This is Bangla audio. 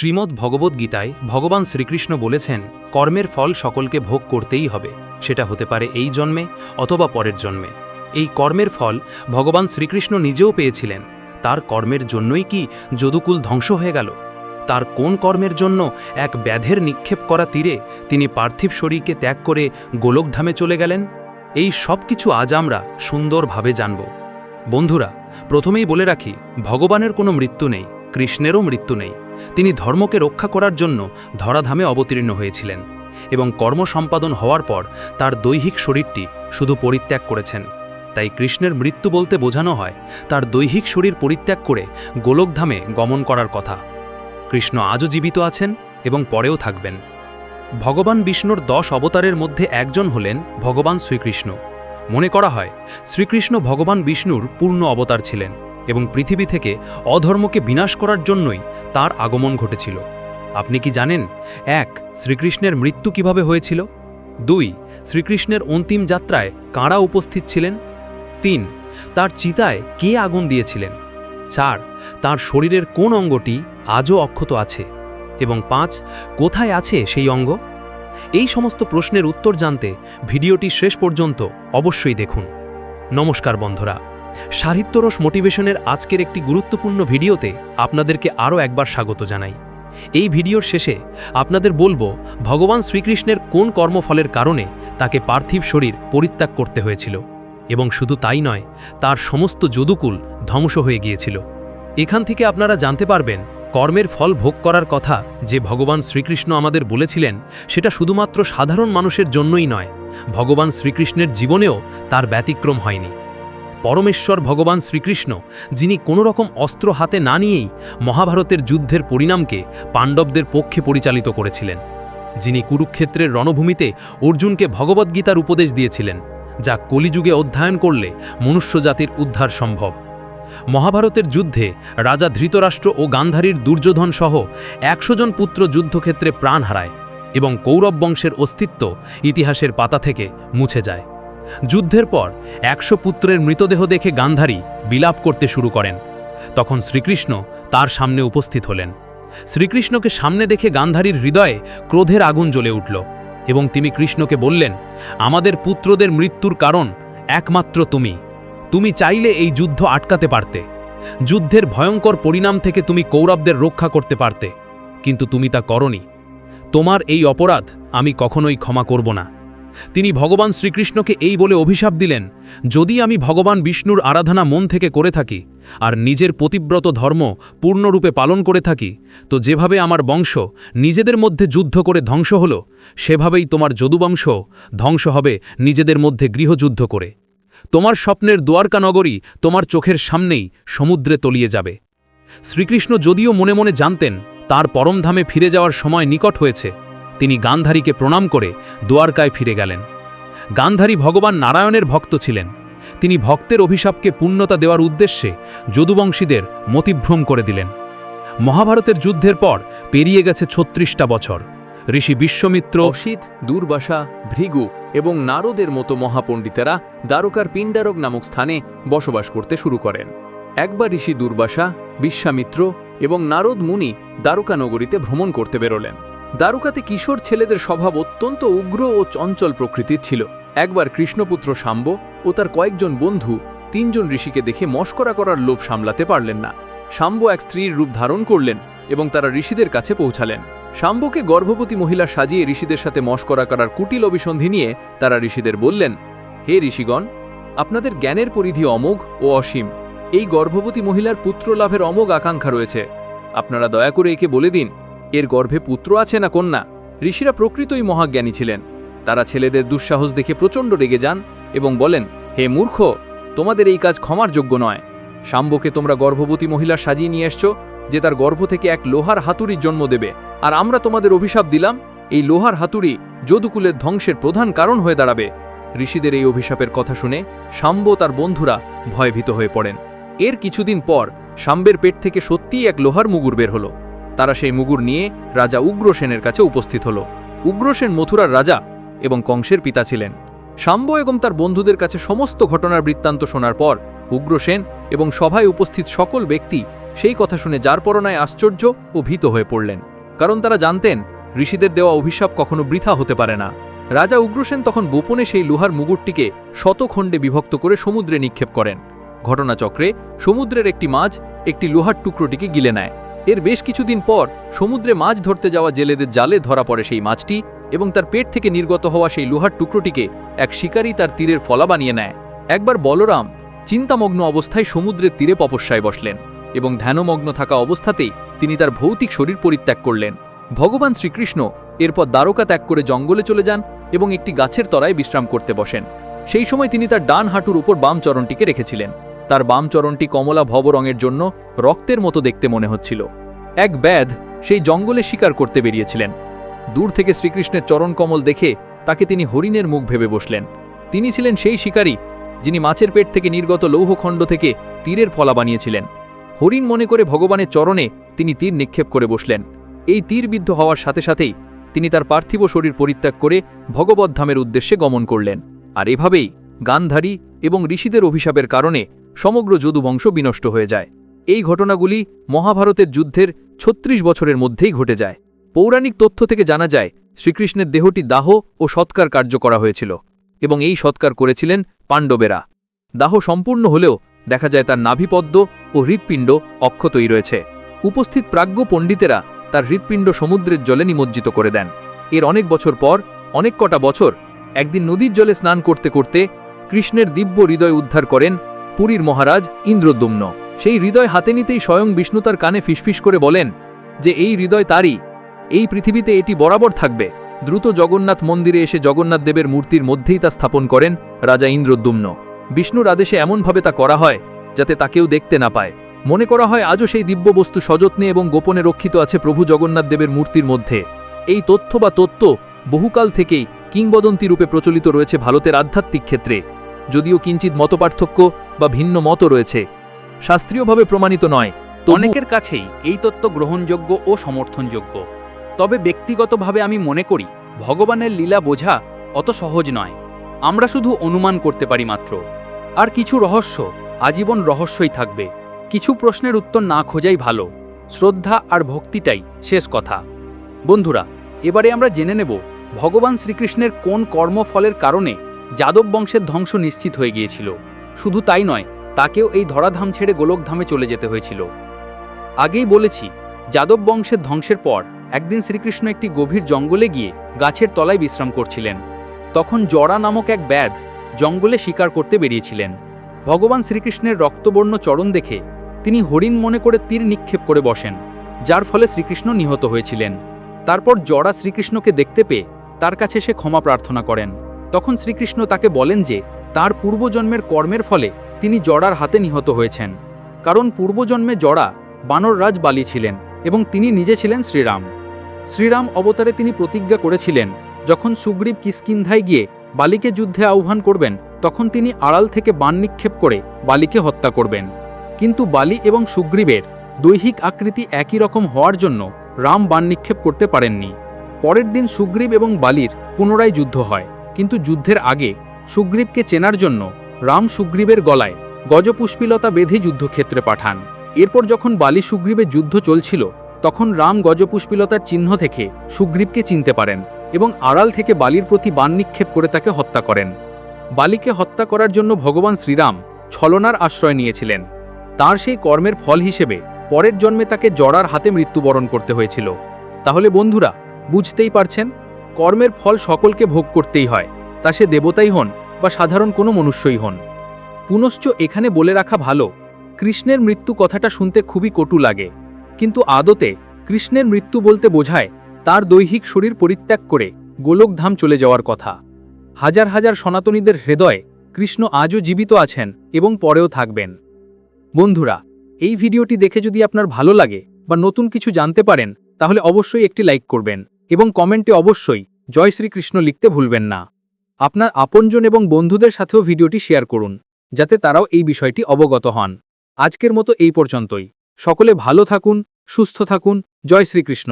শ্রীমদ্ ভগবদ্গীতায় ভগবান শ্রীকৃষ্ণ বলেছেন, কর্মের ফল সকলকে ভোগ করতেই হবে। সেটা হতে পারে এই জন্মে অথবা পরের জন্মে। এই কর্মের ফল ভগবান শ্রীকৃষ্ণ নিজেও পেয়েছিলেন। তার কর্মের জন্যই কি যদুকুল ধ্বংস হয়ে গেল? তার কোন কর্মের জন্য এক ব্যাধের নিক্ষেপ করা তীরে তিনি পার্থিব শরীরকে ত্যাগ করে গোলকধামে চলে গেলেন? এই সব কিছু আজ আমরা সুন্দরভাবে জানব। বন্ধুরা, প্রথমেই বলে রাখি, ভগবানের কোনো মৃত্যু নেই। কৃষ্ণেরও মৃত্যু নেই। তিনি ধর্মকে রক্ষা করার জন্য ধরাধামে অবতীর্ণ হয়েছিলেন এবং কর্ম সম্পাদন হওয়ার পর তার দৈহিক শরীরটি শুধু পরিত্যাগ করেছেন। তাই কৃষ্ণের মৃত্যু বলতে বোঝানো হয়, তার দৈহিক শরীর পরিত্যাগ করে গোলকধামে গমন করার কথা। কৃষ্ণ আজও জীবিত আছেন এবং পরেও থাকবেন। ভগবান বিষ্ণুর দশ অবতারের মধ্যে একজন হলেন ভগবান শ্রীকৃষ্ণ। মনে করা হয়, শ্রীকৃষ্ণ ভগবান বিষ্ণুর পূর্ণ অবতার ছিলেন। এবং পৃথিবী থেকে অধর্মকে বিনাশ করার জন্যই তার আগমন ঘটেছিল। আপনি কি জানেন, এক, শ্রীকৃষ্ণের মৃত্যু কীভাবে হয়েছিল? দুই, শ্রীকৃষ্ণের অন্তিম যাত্রায় কারা উপস্থিত ছিলেন? তিন, তার চিতায় কে আগুন দিয়েছিলেন? চার, তার শরীরের কোন অঙ্গটি আজও অক্ষত আছে? এবং পাঁচ, কোথায় আছে সেই অঙ্গ? এই সমস্ত প্রশ্নের উত্তর জানতে ভিডিওটি শেষ পর্যন্ত অবশ্যই দেখুন। নমস্কার বন্ধুরা। সাহিত্যরস মোটিভেশনের আজকের একটি গুরুত্বপূর্ণ ভিডিওতে আপনাদেরকে আরও একবার স্বাগত জানাই। এই ভিডিওর শেষে আপনাদের বলব, ভগবান শ্রীকৃষ্ণের কোন কর্মফলের কারণে তাকে পার্থিব শরীর পরিত্যাগ করতে হয়েছিল? এবং শুধু তাই নয়, তার সমস্ত যদুকুল ধ্বংস হয়ে গিয়েছিল। এখান থেকে আপনারা জানতে পারবেন, কর্মের ফল ভোগ করার কথা যে ভগবান শ্রীকৃষ্ণ আমাদের বলেছিলেন, সেটা শুধুমাত্র সাধারণ মানুষের জন্যই নয়, ভগবান শ্রীকৃষ্ণের জীবনেও তার ব্যতিক্রম হয়নি। পরমেশ্বর ভগবান শ্রীকৃষ্ণ, যিনি কোনো রকম অস্ত্র হাতে না নিয়েই মহাভারতের যুদ্ধের পরিণামকে পাণ্ডবদের পক্ষে পরিচালিত করেছিলেন, যিনি কুরুক্ষেত্রের রণভূমিতে অর্জুনকে ভগবদ্গীতার উপদেশ দিয়েছিলেন, যা কলিযুগে অধ্যয়ন করলে মনুষ্যজাতির উদ্ধার সম্ভব। মহাভারতের যুদ্ধে রাজা ধৃতরাষ্ট্র ও গান্ধারীর দুর্যোধন সহ একশো জন পুত্র যুদ্ধক্ষেত্রে প্রাণ হারায় এবং কৌরব বংশের অস্তিত্ব ইতিহাসের পাতা থেকে মুছে যায়। যুদ্ধের পর একশো পুত্রের মৃতদেহ দেখে গান্ধারী বিলাপ করতে শুরু করেন। তখন শ্রীকৃষ্ণ তার সামনে উপস্থিত হলেন। শ্রীকৃষ্ণকে সামনে দেখে গান্ধারীর হৃদয়ে ক্রোধের আগুন জ্বলে উঠল এবং তিনি কৃষ্ণকে বললেন, আমাদের পুত্রদের মৃত্যুর কারণ একমাত্র তুমি। তুমি চাইলে এই যুদ্ধ আটকাতে পারতে। যুদ্ধের ভয়ঙ্কর পরিণাম থেকে তুমি কৌরবদের রক্ষা করতে পারতে, কিন্তু তুমি তা করনি। তোমার এই অপরাধ আমি কখনোই ক্ষমা করব না। তিনি ভগবান শ্রীকৃষ্ণকে এই বলে অভিশাপ দিলেন, যদি আমি ভগবান বিষ্ণুর আরাধনা মন থেকে করে থাকি, আর নিজের পতিব্রত ধর্ম পূর্ণরূপে পালন করে থাকি, তো যেভাবে আমার বংশ নিজেদের মধ্যে যুদ্ধ করে ধ্বংস হল, সেভাবেই তোমার যদুবংশ ধ্বংস হবে নিজেদের মধ্যে গৃহযুদ্ধ করে। তোমার স্বপ্নের দ্বারকা নগরী তোমার চোখের সামনেই সমুদ্রে তলিয়ে যাবে। শ্রীকৃষ্ণ যদিও মনে মনে জানতেন, তার পরমধামে ফিরে যাওয়ার সময় নিকট হয়েছে তিনি গান্ধারীকে প্রণাম করে দ্বারকায় ফিরে গেলেন। গান্ধারী ভগবান নারায়ণের ভক্ত ছিলেন। তিনি ভক্তের অভিশাপকে পূর্ণতা দেওয়ার উদ্দেশ্যে যদুবংশীদের মতিভ্রম করে দিলেন। মহাভারতের যুদ্ধের পর পেরিয়ে গেছে ছত্রিশটা বছর। ঋষি বিশ্বমিত্র, অসিত, দুর্বাসা, ভৃগু এবং নারদের মতো মহাপণ্ডিতেরা দ্বারকার পিণ্ডারক নামক স্থানে বসবাস করতে শুরু করেন। একবার ঋষি দুর্বাসা, বিশ্বামিত্র এবং নারদ মুনি দ্বারকা নগরীতে ভ্রমণ করতে বেরোলেন। দ্বারকাতে কিশোর ছেলেদের স্বভাব অত্যন্ত উগ্র ও চঞ্চল প্রকৃতির ছিল। একবার কৃষ্ণপুত্র শাম্ব ও তার কয়েকজন বন্ধু, তিনজন ঋষিকে দেখে মস্করা করার লোভ সামলাতে পারলেন না। শাম্ব এক স্ত্রীর রূপ ধারণ করলেন এবং তারা ঋষিদের কাছে পৌঁছালেন। শাম্বকে গর্ভবতী মহিলা সাজিয়ে ঋষিদের সাথে মস্করা করার কুটিল অভিসন্ধি নিয়ে তারা ঋষিদের বললেন, হে ঋষিগণ, আপনাদের জ্ঞানের পরিধি অমোঘ ও অসীম। এই গর্ভবতী মহিলার পুত্র লাভের অমোঘ আকাঙ্ক্ষা রয়েছে। আপনারা দয়া করে একে বলে দিন এর গর্ভে পুত্র আছে না কন্যা? ঋষিরা প্রকৃতই মহাজ্ঞানী ছিলেন। তারা ছেলেদের দুঃসাহস দেখে প্রচণ্ড রেগে যান এবং বলেন, হে মূর্খ, তোমাদের এই কাজ ক্ষমার যোগ্য নয়। শাম্বকে তোমরা গর্ভবতী মহিলা সাজিয়ে নিয়ে এসছো যে তার গর্ভ থেকে এক লোহার হাতুড়ির জন্ম দেবে। আর আমরা তোমাদের অভিশাপ দিলাম, এই লোহার হাতুড়ি যদুকুলের ধ্বংসের প্রধান কারণ হয়ে দাঁড়াবে। ঋষিদের এই অভিশাপের কথা শুনে শাম্ব তার বন্ধুরা ভয়ভীত হয়ে পড়েন। এর কিছুদিন পর শাম্বের পেট থেকে সত্যিই এক লোহার মুগুর বের হলো। তারা সেই মুগুর নিয়ে রাজা উগ্রসেনের কাছে উপস্থিত হল। উগ্রসেন মথুরার রাজা এবং কংসের পিতা ছিলেন। শাম্ব এবং তার বন্ধুদের কাছে সমস্ত ঘটনার বৃত্তান্ত শোনার পর উগ্রসেন এবং সভায় উপস্থিত সকল ব্যক্তি সেই কথা শুনে যার পরনায় আশ্চর্য ও ভীত হয়ে পড়লেন। কারণ তারা জানতেন, ঋষিদের দেওয়া অভিশাপ কখনো বৃথা হতে পারে না। রাজা উগ্রসেন তখন গোপনে সেই লোহার মুগুরটিকে শতখণ্ডে বিভক্ত করে সমুদ্রে নিক্ষেপ করেন। ঘটনাচক্রে সমুদ্রের একটি মাছ একটি লোহার টুকরোটিকে গিলে নেয়। এর বেশ কিছুদিন পর সমুদ্রে মাছ ধরতে যাওয়া জেলেদের জালে ধরা পড়ে সেই মাছটি এবং তার পেট থেকে নির্গত হওয়া সেই লোহার টুকরোটিকে এক শিকারী তার তীরের ফলা বানিয়ে নেয়। একবার বলরাম চিন্তামগ্ন অবস্থায় সমুদ্রের তীরে তপস্যায় বসলেন এবং ধ্যানমগ্ন থাকা অবস্থাতেই তিনি তার ভৌতিক শরীর পরিত্যাগ করলেন। ভগবান শ্রীকৃষ্ণ এরপর দ্বারকা ত্যাগ করে জঙ্গলে চলে যান এবং একটি গাছের তলায় বিশ্রাম করতে বসেন। সেই সময় তিনি তার ডান হাঁটুর উপর বাম চরণটিকে রেখেছিলেন। তার বাম চরণটি কমলা ভব রঙের জন্য রক্তের মতো দেখতে মনে হচ্ছিল। এক ব্যাধ সেই জঙ্গলে শিকার করতে বেরিয়েছিলেন। দূর থেকে শ্রীকৃষ্ণের চরণ কমল দেখে তাকে তিনি হরিণের মুখ ভেবে বসলেন। তিনি ছিলেন সেই শিকারী যিনি মাছের পেট থেকে নির্গত লৌহখণ্ড থেকে তীরের ফলা বানিয়েছিলেন। হরিণ মনে করে ভগবানের চরণে তিনি তীর নিক্ষেপ করে বসলেন। এই তীরবিদ্ধ হওয়ার সাথে সাথেই তিনি তার পার্থিব শরীর পরিত্যাগ করে ভগবত ধামের উদ্দেশ্যে গমন করলেন। আর এভাবেই গান্ধারী এবং ঋষিদের অভিশাপের কারণে সমগ্র যদুবংশ বিনষ্ট হয়ে যায়। এই ঘটনাগুলি মহাভারতের যুদ্ধের ছত্রিশ বছরের মধ্যেই ঘটে যায়। পৌরাণিক তথ্য থেকে জানা যায়, শ্রীকৃষ্ণের দেহটি দাহ ও সৎকার কার্য করা হয়েছিল এবং এই সৎকার করেছিলেন পাণ্ডবেরা। দাহ সম্পূর্ণ হলেও দেখা যায় তার নাভিপদ্ম ও হৃৎপিণ্ড অক্ষতই রয়েছে। উপস্থিত প্রাজ্ঞ পণ্ডিতেরা তার হৃৎপিণ্ড সমুদ্রের জলে নিমজ্জিত করে দেন। এর অনেক বছর পর, অনেক কটা বছর, একদিন নদীর জলে স্নান করতে করতে কৃষ্ণের দিব্য হৃদয় উদ্ধার করেন পুরীর মহারাজ ইন্দ্রদ্যুম্ন সেই হৃদয় হাতে নিতেই স্বয়ং বিষ্ণু তার কানে ফিসফিস করে বলেন, যে এই হৃদয় তারই। এই পৃথিবীতে এটি বরাবর থাকবে। দ্রুত জগন্নাথ মন্দিরে এসে জগন্নাথ দেবের মূর্তির মধ্যেই তা স্থাপন করেন রাজা ইন্দ্রদ্যুম্ন বিষ্ণুর আদেশে এমনভাবে তা করা হয়, যাতে তাকেও দেখতে না পায়। মনে করা হয় আজও সেই দিব্য বস্তু সযত্নে এবং গোপনে রক্ষিত আছে প্রভু জগন্নাথ দেবের মূর্তির মধ্যে। এই তথ্য বা তত্ত্ব বহুকাল থেকেই কিংবদন্তি রূপে প্রচলিত রয়েছে ভারতের আধ্যাত্মিক ক্ষেত্রে। যদিও কিঞ্চিত মতপার্থক্য বা ভিন্ন মত রয়েছে। শাস্ত্রীয়ভাবে প্রমাণিত নয় অনেকের কাছেই এই তত্ত্ব গ্রহণযোগ্য ও সমর্থনযোগ্য। তবে ব্যক্তিগতভাবে আমি মনে করি, ভগবানের লীলা বোঝা অত সহজ নয়। আমরা শুধু অনুমান করতে পারি মাত্র। আর কিছু রহস্য, আজীবন রহস্যই থাকবে। কিছু প্রশ্নের উত্তর না খোঁজাই ভালো। শ্রদ্ধা আর ভক্তিটাই শেষ কথা। বন্ধুরা, এবারে আমরা জেনে নেব, ভগবান শ্রীকৃষ্ণের কোন কর্মফলের কারণে যাদব বংশের ধ্বংস নিশ্চিত হয়ে গিয়েছিল। শুধু তাই নয়, তাকেও এই ধরাধাম ছেড়ে গোলকধামে চলে যেতে হয়েছিল। আগেই বলেছি, যাদব বংশের ধ্বংসের পর একদিন শ্রীকৃষ্ণ একটি গভীর জঙ্গলে গিয়ে গাছের তলায় বিশ্রাম করছিলেন। তখন জরা নামক এক ব্যাধ জঙ্গলে শিকার করতে বেরিয়েছিলেন। ভগবান শ্রীকৃষ্ণের রক্তবর্ণ চরণ দেখে তিনি হরিণ মনে করে তীর নিক্ষেপ করে বসেন, যার ফলে শ্রীকৃষ্ণ নিহত হয়েছিলেন। তারপর জরা শ্রীকৃষ্ণকে দেখতে পেয়ে তার কাছে সে ক্ষমা প্রার্থনা করেন। তখন শ্রীকৃষ্ণ তাকে বলেন যে তার পূর্বজন্মের কর্মের ফলে তিনি জড়ার হাতে নিহত হয়েছেন। কারণ পূর্বজন্মে জড়া বানররাজ বালি ছিলেন এবং তিনি নিজে ছিলেন শ্রীরাম। শ্রীরাম অবতারে তিনি প্রতিজ্ঞা করেছিলেন, যখন সুগ্রীব কিষ্কিন্ধায় গিয়ে বালিকে যুদ্ধে আহ্বান করবেন, তখন তিনি আড়াল থেকে বান নিক্ষেপ করে বালিকে হত্যা করবেন। কিন্তু বালি এবং সুগ্রীবের দৈহিক আকৃতি একই রকম হওয়ার জন্য রাম বান নিক্ষেপ করতে পারেননি। পরের দিন সুগ্রীব এবং বালির পুনরায় যুদ্ধ হয়, কিন্তু যুদ্ধের আগে সুগ্রীবকে চেনার জন্য রাম সুগ্রীবের গলায় গজপুষ্পিলতা বেঁধে যুদ্ধক্ষেত্রে পাঠান। এরপর যখন বালি সুগ্রীবের যুদ্ধ চলছিল, তখন রাম গজপুষ্পিলতার চিহ্ন থেকে সুগ্রীবকে চিনতে পারেন এবং আড়াল থেকে বালির প্রতি বান নিক্ষেপ করে তাকে হত্যা করেন। বালিকে হত্যা করার জন্য ভগবান শ্রীরাম ছলনার আশ্রয় নিয়েছিলেন। তার সেই কর্মের ফল হিসেবে পরের জন্মে তাকে জড়ার হাতে মৃত্যুবরণ করতে হয়েছিল। তাহলে বন্ধুরা, বুঝতেই পারছেন? কর্মের ফল সকলকে ভোগ করতেই হয়। তা সে দেবতাই হন বা সাধারণ কোনো মনুষ্যই হন। পুনশ্চ এখানে বলে রাখা ভালো, কৃষ্ণের মৃত্যু কথাটা শুনতে খুবই কটু লাগে। কিন্তু আদতে কৃষ্ণের মৃত্যু বলতে বোঝায় তার দৈহিক শরীর পরিত্যাগ করে গোলকধাম চলে যাওয়ার কথা। হাজার হাজার সনাতনীদের হৃদয়ে কৃষ্ণ আজও জীবিত আছেন এবং পরেও থাকবেন। বন্ধুরা, এই ভিডিওটি দেখে যদি আপনার ভালো লাগে বা নতুন কিছু জানতে পারেন, তাহলে অবশ্যই একটি লাইক করবেন এবং কমেন্টে অবশ্যই জয় শ্রীকৃষ্ণ লিখতে ভুলবেন না। আপনার আপনজন এবং বন্ধুদের সাথেও ভিডিওটি শেয়ার করুন, যাতে তারাও এই বিষয়টি অবগত হন। আজকের মতো এই পর্যন্তই। সকলে ভালো থাকুন, সুস্থ থাকুন। জয় শ্রীকৃষ্ণ।